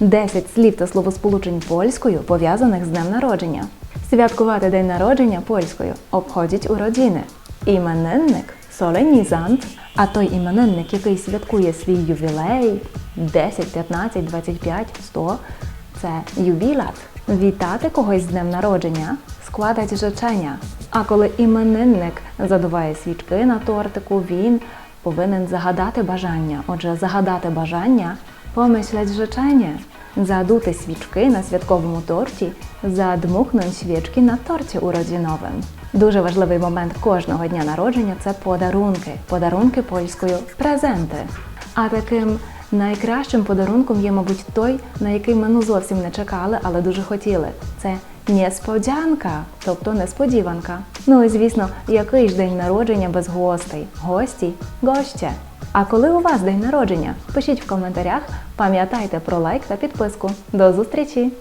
10 слів та словосполучень польською пов'язаних з днем народження. Святкувати день народження польською обходять родини. Іменинник соленізант, а той іменинник, який святкує свій ювілей 10, 15, 25, 100 це юбілат. Вітати когось з днем народження складать życzenia. А коли іменинник задуває свічки на тортику, він повинен загадати бажання. Отже, загадати бажання помислять życzenie. Задути свічки на святковому торті, задмухнуть свічки на торті уrodzinowym. Дуже важливий момент кожного дня народження це подарунки. Подарунки польською презенти. А таким найкращим подарунком є, мабуть, той, на який ми ну зовсім не чекали, але дуже хотіли. Це несподянка, тобто несподіванка. Ну і звісно, який ж день народження без гостей? Гості, гоще. А коли у вас день народження? Пишіть в коментарях, пам'ятайте про лайк та підписку. До зустрічі!